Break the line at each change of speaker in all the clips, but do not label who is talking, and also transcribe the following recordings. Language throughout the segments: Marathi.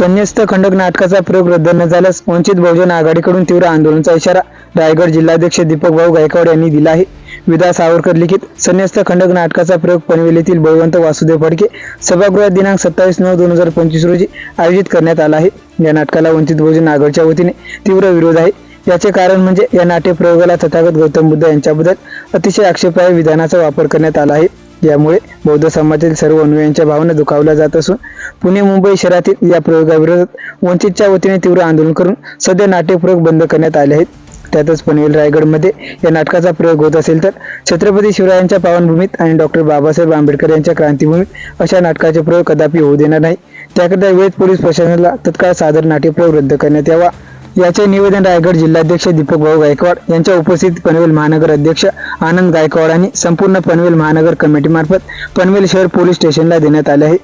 संन्यस्त खंडक नाटकाचा प्रयोग रद्द न झाल्यास वंचित बहुजन आघाडीकडून तीव्र आंदोलनाचा इशारा रायगड जिल्हाध्यक्ष दीपक भाऊ गायकवाड यांनी दिला आहे. विदा सावरकर लिखित संन्यस्त खंडक नाटकाचा प्रयोग पनवेल येथील बळवंत वासुदेव फडके सभागृहात दिनांक सत्तावीस नऊ दोन हजार पंचवीस रोजी आयोजित करण्यात आला आहे. या नाटकाला वंचित बहुजन आघाडीच्या वतीने तीव्र विरोध आहे. याचे कारण म्हणजे या नाट्य प्रयोगाला तथागत गौतम बुद्ध यांच्याबद्दल अतिशय आक्षेपार्ह विधानाचा वापर करण्यात आला आहे. यामुळे बौद्ध समाजातील सर्व अनुयायांच्या भावना दुखावल्या जात असून पुणे मुंबई शहरातील या प्रयोगाविरोधात वंचितच्या वतीने तीव्र आंदोलन करून सध्या नाट्यप्रयोग बंद करण्यात आले आहेत. त्यातच पनवेल रायगडमध्ये या नाटकाचा प्रयोग होत असेल तर छत्रपती शिवरायांच्या पावनभूमीत आणि डॉक्टर बाबासाहेब आंबेडकर यांच्या क्रांतीभूमीत अशा नाटकाचे प्रयोग कदापि होऊ देणार नाही. त्याकरिता वेद पोलीस प्रशासनाला तत्काळ सादर नाट्यप्रयोग रद्द करण्यात यावा. याचे निवेदन रायगड जिल्हाध्यक्ष दीपक भाऊ गायकवाड यांच्या उपस्थितीत पनवेल महानगर अध्यक्ष आनंद गायकवाड आणि संपूर्ण पनवेल महानगर कमिटीमार्फत पनवेल शहर पोलीस स्टेशनला देण्यात आले आहे.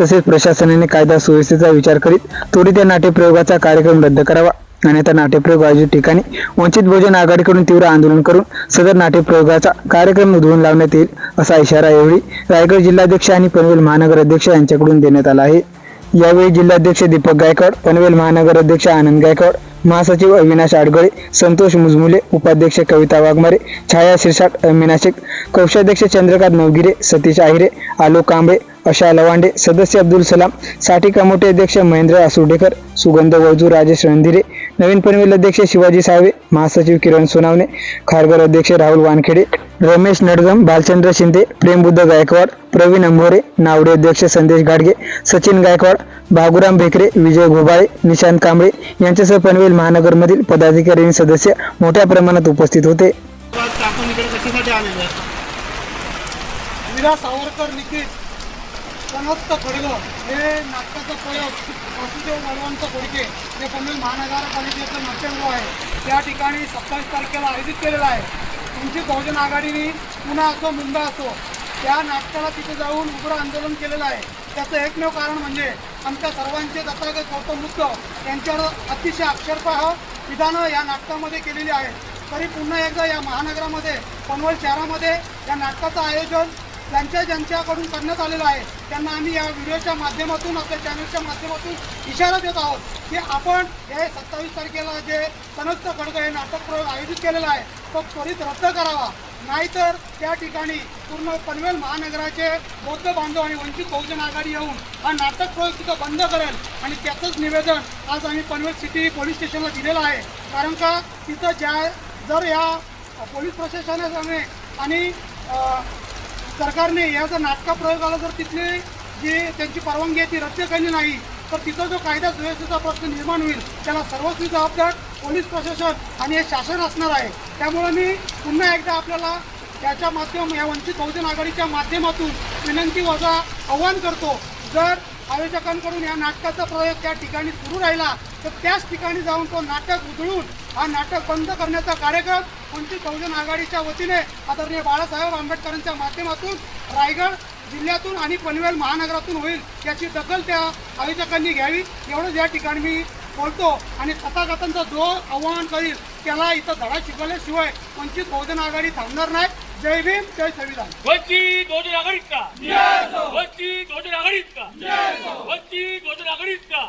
तसेच प्रशासनाने कायदा सुव्यवस्थेचा विचार करीत त्वरित या नाट्यप्रयोगाचा कार्यक्रम रद्द करावा. अन्यथा नाट्यप्रयोग आयोजित ठिकाणी वंचित बहुजन आघाडीकडून तीव्र आंदोलन करून सदर नाट्यप्रयोगाचा कार्यक्रम उधळून लावण्यात येईल असा इशारा यावेळी रायगड जिल्हाध्यक्ष आणि पनवेल महानगर अध्यक्ष यांच्याकडून देण्यात आला आहे. यावेळी जिल्हाध्यक्ष दीपक गायकवाड पनवेल महानगर अध्यक्ष आनंद गायकवाड महासचिव अविनाश आडगळे संतोष मुजमुले उपाध्यक्ष कविता वाघमारे छाया शिरसाट अमीना शेख कोषाध्यक्ष चंद्रकांत नवगिरे सतीश आहिरे आलोक कांबळे अशा लवांडे सदस्य अब्दुल सलामसाठी कमोटे अध्यक्ष महेंद्र आसुर्डेकर सुगंध वळजू राजेश रणधिरे नवीन पनवेल अध्यक्ष शिवाजी साळवे महासचिव किरण सोनावणे खारघर अध्यक्ष राहुल वानखेडे रमेश नडगम भालचंद्र शिंदे प्रेमबुद्ध गायकवाड प्रवीण अंभोरे नावडे अध्यक्ष संदेश गाडगे सचिन गायकवाड भागुराम भेकरे विजय घोबाळे निशांत कांबळे यांच्यासह पनवेल महानगरमधील पदाधिकारी आणि सदस्य मोठ्या प्रमाणात उपस्थित होते.
आज आपण इकडे कशासाठी आलेलो आहे वीरा सावरकर समस्त खडगं. हे नाटकाचं प्रयोग वसुदेव बलवंत कोडके जे पनवेल महानगरपालिकेचं नाट्यगृह आहे. त्या ठिकाणी सत्तावीस तारखेला आयोजित केलेलं आहे. वंचित बहुजन आघाडीने पुन्हा असो मुंबई असो त्या नाटकाला तिथे जाऊन उग्र आंदोलन केलेलं आहे. त्याचं एकमेव कारण म्हणजे आमच्या सर्वांचे तथागत गौतम बुद्ध यांच्यावर अतिशय अक्षरशः विधानं या नाटकामध्ये केलेली आहेत. तरी पुन्हा एकदा या महानगरामध्ये पनवेल शहरामध्ये या नाटकाचं आयोजन ज्यांच्या ज्यांच्याकडून करण्यात आलेलं आहे त्यांना आम्ही या व्हिडिओच्या माध्यमातून आपल्या चॅनलच्या माध्यमातून इशारा देत आहोत की आपण हे सत्तावीस तारखेला जे सनस्त खडग हे नाटक प्रयोग आयोजित केलेला आहे तो त्वरित रद्द करावा. नाहीतर त्या ठिकाणी पूर्ण पनवेल महानगराचे बौद्ध बांधव आणि वंचित बहुजन आघाडी येऊन हा नाटक प्रयोग तिथं बंद करेल. आणि त्याचंच निवेदन आज आम्ही पनवेल सिटी पोलीस स्टेशनला दिलेलं आहे. कारण का तिथं ज्या जर या पोलीस प्रशासनाने आणि सरकारने या जर नाटका प्रयोगाला जर तिथले जे त्यांची परवानगी आहे ती रद्द केली नाही तर तिथं जो कायदा सुव्यवस्थेचा प्रश्न निर्माण होईल त्याला सर्वस्वी जबाबदार पोलीस प्रशासन आणि हे शासन असणार आहे. त्यामुळे मी पुन्हा एकदा आपल्याला याच्या माध्यम या वंचित बहुजन आघाडीच्या माध्यमातून विनंती वजा आव्हान करतो जर आयोजकांकडून या नाटकाचा प्रयोग त्या ठिकाणी सुरू राहिला तर त्याच ठिकाणी जाऊन तो नाटक उधळून हा नाटक बंद करण्याचा कार्यक्रम वंचित बहुजन आघाडीच्या वतीने आदरणीय बाळासाहेब आंबेडकरांच्या माध्यमातून रायगड जिल्ह्यातून आणि पनवेल महानगरातून होईल याची दखल त्या आयोजकांनी घ्यावी. एवढंच या ठिकाणी मी बोलतो आणि तथागतांचा जो आव्हान करील त्याला इथं धडा शिकवल्याशिवाय वंचित बहुजन आघाडी थांबणार नाही. जय भीम जय संविधान.
वंचित बहुजन आघाडीत का? वंचित बहुजन आघाडीत का? वंचित बहुजन आघाडीत का?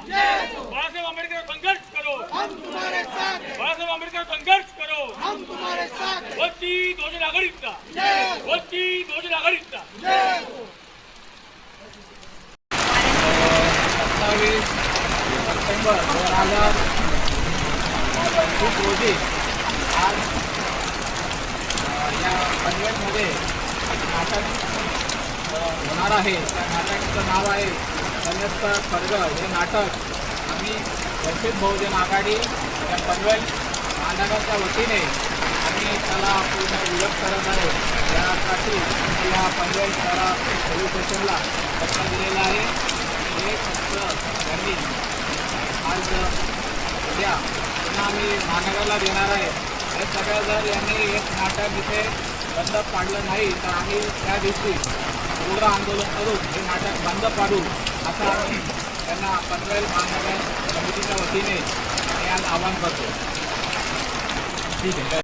बाळासाहेब आंबेडकर संघर्ष करो
हम तुम्हारे साथ हैं,
बाळासाहेब आंबेडकर संघर्ष करो
हम तुम्हारे साथ हैं.
वंचित बहुजन आघाडीत का वंचित बहुजन आघाडीत का
सत्तावीस सप्टेंबर दोन हजार पंचवीस रोजी आज या पनवेलमध्ये नाटक होणार आहे त्या नाटकाचं नाव आहे संयुक्त स्वर्ग हे नाटक आम्ही वंचित बहुजन आघाडी या पनवेल महानगरच्या वतीने आम्ही त्याला पूर्ण विरोध करत आहे यासाठी या पनवेल शहरा पोलीस स्टेशनला पत्र दिलेलं आहे हे फक्त त्यांनी आज उद्या पुन्हा आम्ही महानगरला देणार आहे. हे सगळं जर यांनी एक नाटक इथे बंद पाडलं नाही तर आम्ही त्या दिवशी पूर्ण आंदोलन करून हे नाटक बंद पाडू असं आम्ही त्यांना पनवेल महानगर समितीच्या वतीने आम्ही आज आवाहन करतो. ठीक आहे.